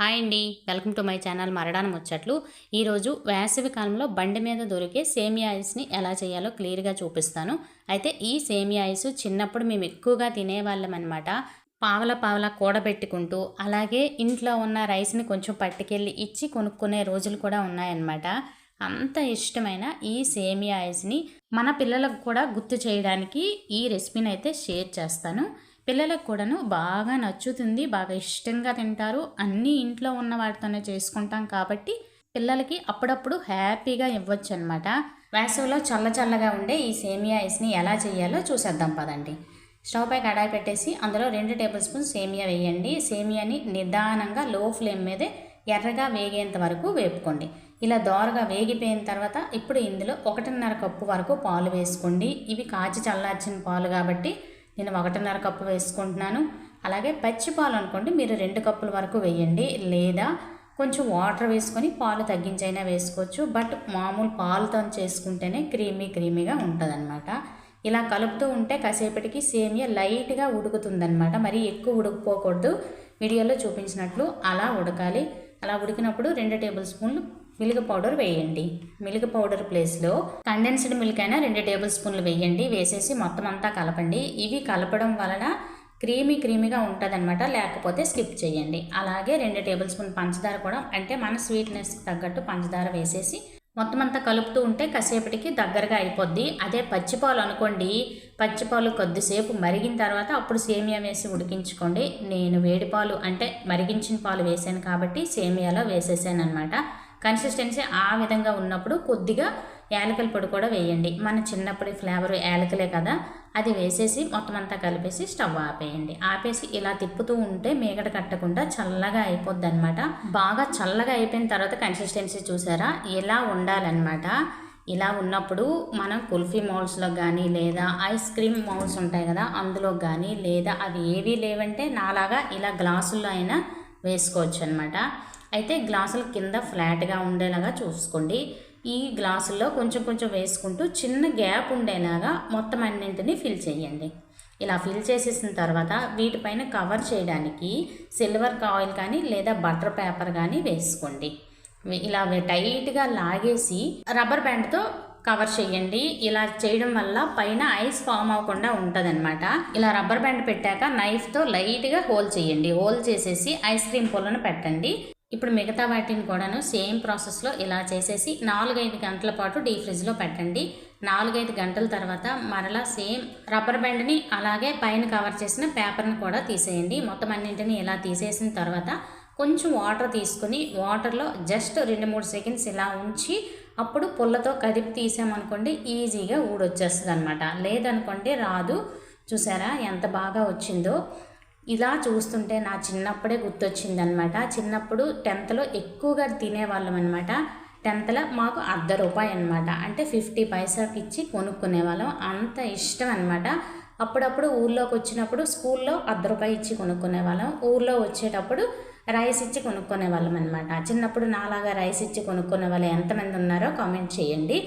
Hi అండి. Welcome to my channel Maradana ముచ్చట్లు. ఈరోజు వేసవి కాలంలో బండి మీద దొరికే సేమియా ఐస్ని ఎలా చేయాలో క్లియర్గా చూపిస్తాను. అయితే ఈ సేమియా ఐస్ చిన్నప్పుడు మేము ఎక్కువగా తినేవాళ్ళం అనమాట పావల పావల కూడబెట్టుకుంటూ అలాగే ఇంట్లో ఉన్న రైస్ని కొంచెం పట్టుకెళ్ళి ఇచ్చి కొనుక్కునే రోజులు కూడా ఉన్నాయన్నమాట. అంత ఇష్టమైన ఈ సేమియా ఐస్ని మన పిల్లలకు కూడా గుర్తు చేయడానికి ఈ రెసిపీని అయితే షేర్ చేస్తాను. పిల్లలకు కూడాను బాగా నచ్చుతుంది బాగా ఇష్టంగా తింటారు. అన్నీ ఇంట్లో ఉన్న వాటితోనే చేసుకుంటాం కాబట్టి పిల్లలకి అప్పుడప్పుడు హ్యాపీగా ఇవ్వచ్చు అనమాట వేసవిలో చల్ల చల్లగా ఉండే ఈ సేమియా ఐస్ని ఎలా చేయాలో చూసేద్దాం పదండి. స్టవ్ పై కడాయి పెట్టేసి అందులో రెండు టేబుల్ స్పూన్ సేమియా వేయండి. సేమియాని నిదానంగా లో ఫ్లేమ్ మీదే ఎర్రగా వేగేంత వరకు వేపుకోండి. ఇలా దోరగా వేగిపోయిన తర్వాత ఇప్పుడు ఇందులో ఒకటిన్నర కప్పు వరకు పాలు వేసుకోండి. ఇవి కాచి చల్లార్చిన పాలు కాబట్టి నేను ఒకటిన్నర కప్పు వేసుకుంటున్నాను. అలాగే పచ్చి పాలు అనుకోండి మీరు రెండు కప్పుల వరకు వేయండి. లేదా కొంచెం వాటర్ వేసుకొని పాలు తగ్గించైనా వేసుకోవచ్చు. బట్ మామూలు పాలుతో చేసుకుంటేనే క్రీమీ క్రీమీగా ఉంటుందన్నమాట. ఇలా కలుపుతూ ఉంటే కాసేపటికి సేమియా లైట్గా ఉడుకుతుందన్నమాట. మరి ఎక్కువ ఉడికిపోకూడదు. వీడియోలో చూపించినట్లు అలా ఉడకాలి. అలా ఉడికినప్పుడు రెండు టేబుల్ స్పూన్లు మిల్క్ పౌడర్ వేయండి. మిల్క్ పౌడర్ ప్లేస్లో కండెన్స్డ్ మిల్క్ అయినా రెండు టేబుల్ స్పూన్లు వేయండి. వేసేసి మొత్తం అంతా కలపండి. ఇవి కలపడం వలన క్రీమీ క్రీమీగా ఉంటుందన్నమాట. లేకపోతే స్కిప్ చేయండి. అలాగే రెండు టేబుల్ స్పూన్ పంచదార కూడా అంటే మన స్వీట్నెస్కి తగ్గట్టు పంచదార వేసేసి మొత్తం అంతా కలుపుతూ ఉంటే కాసేపటికి దగ్గరగా అయిపోద్ది. అదే పచ్చిపాలు అనుకోండి. పచ్చిపాలు కొద్దిసేపు మరిగిన తర్వాత అప్పుడు సేమియా వేసి ఉడికించుకోండి. నేను వేడి పాలు అంటే మరిగించిన పాలు వేసాను కాబట్టి సేమియాలో వేసేసాను అనమాట కన్సిస్టెన్సీ ఆ విధంగా ఉన్నప్పుడు కొద్దిగా యాలకల పొడి కూడా వేయండి. మన చిన్నప్పుడు ఫ్లేవర్ యాలకలే కదా అది వేసేసి మొత్తం అంతా కలిపేసి స్టవ్ ఆపేయండి. ఆపేసి ఇలా తిప్పుతూ ఉంటే మేగడ కట్టకుండా చల్లగా అయిపోద్ది అనమాట బాగా చల్లగా అయిపోయిన తర్వాత కన్సిస్టెన్సీ చూసారా? ఇలా ఉండాలన్నమాట. ఇలా ఉన్నప్పుడు మనం కుల్ఫీ మౌల్స్లో కానీ లేదా ఐస్ క్రీమ్ మౌల్స్ ఉంటాయి కదా అందులో కానీ లేదా అవి ఏవీ లేవంటే నాలాగా ఇలా గ్లాసుల్లో అయినా వేసుకోవచ్చు అనమాట అయితే గ్లాసుల కింద ఫ్లాట్గా ఉండేలాగా చూసుకోండి. ఈ గ్లాసుల్లో కొంచెం కొంచెం వేసుకుంటూ చిన్న గ్యాప్ ఉండేలాగా మొత్తం అన్నింటినీ ఫిల్ చేయండి. ఇలా ఫిల్ చేసేసిన తర్వాత వీటిపైన కవర్ చేయడానికి సిల్వర్ కాయిల్ కానీ లేదా బటర్ పేపర్ కానీ వేసుకోండి. ఇలా టైట్గా లాగేసి రబ్బర్ బ్యాండ్తో కవర్ చేయండి. ఇలా చేయడం వల్ల పైన ఐస్ ఫామ్ అవ్వకుండా ఉంటుందన్నమాట. ఇలా రబ్బర్ బ్యాండ్ పెట్టాక నైఫ్తో లైట్గా హోల్ చేయండి. హోల్ చేసేసి ఐస్ క్రీమ్ పొలను పెట్టండి. ఇప్పుడు మిగతా వాటిని కూడాను సేమ్ ప్రాసెస్లో ఇలా చేసేసి నాలుగైదు గంటల పాటు డీ ఫ్రిడ్జ్లో పెట్టండి. నాలుగైదు గంటల తర్వాత మరలా సేమ్ రబ్బర్ బ్యాండ్ని అలాగే పైన కవర్ చేసిన పేపర్ని కూడా తీసేయండి. మొత్తం అన్నింటిని ఇలా తీసేసిన తర్వాత కొంచెం వాటర్ తీసుకుని వాటర్లో జస్ట్ రెండు మూడు సెకండ్స్ ఇలా ఉంచి అప్పుడు పుల్లతో కదిపి తీసామనుకోండి ఈజీగా ఊడొచ్చేస్తుంది అనమాట లేదనుకోండి రాదు. చూసారా ఎంత బాగా వచ్చిందో? ఇలా చూస్తుంటే నా చిన్నప్పుడే గుర్తొచ్చిందనమాట చిన్నప్పుడు టెన్త్లో ఎక్కువగా తినేవాళ్ళం అనమాట టెన్త్లో మాకు అర్ధ రూపాయి అనమాట అంటే ఫిఫ్టీ పైసాకి ఇచ్చి కొనుక్కునే వాళ్ళం అంత ఇష్టం అనమాట అప్పుడప్పుడు ఊళ్ళోకి వచ్చినప్పుడు స్కూల్లో అర్ధ రూపాయి ఇచ్చి కొనుక్కునే వాళ్ళం ఊళ్ళో వచ్చేటప్పుడు రైస్ ఇచ్చి కొనుక్కునే వాళ్ళం అనమాట చిన్నప్పుడు నాలాగా రైస్ ఇచ్చి కొనుక్కునే వాళ్ళు ఎంతమంది ఉన్నారో కామెంట్ చేయండి.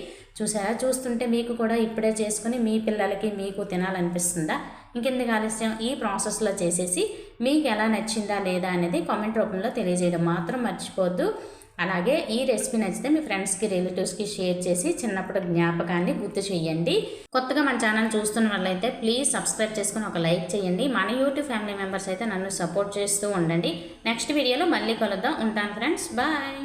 చూసారా? చూస్తుంటే మీకు కూడా ఇప్పుడే చేసుకుని మీ పిల్లలకి మీకు తినాలనిపిస్తుందా? ఇంకెందుకు ఆలస్యం? ఈ ప్రాసెస్లో చేసేసి మీకు ఎలా నచ్చిందా లేదా అనేది కామెంట్ రూపంలో తెలియజేయడం మాత్రం మర్చిపోద్దు. అలాగే ఈ రెసిపీ నచ్చితే మీ ఫ్రెండ్స్కి రిలేటివ్స్కి షేర్ చేసి చిన్నప్పుడు జ్ఞాపకాన్ని గుర్తు చేయండి కొత్తగా మన ఛానల్ చూస్తున్న వాళ్ళైతే ప్లీజ్ సబ్స్క్రైబ్ చేసుకుని ఒక లైక్ చేయండి మన యూట్యూబ్ ఫ్యామిలీ మెంబర్స్ అయితే నన్ను సపోర్ట్ చేస్తూ ఉండండి. నెక్స్ట్ వీడియోలో మళ్ళీ కలుద్దాం. ఉంటాను ఫ్రెండ్స్. బాయ్.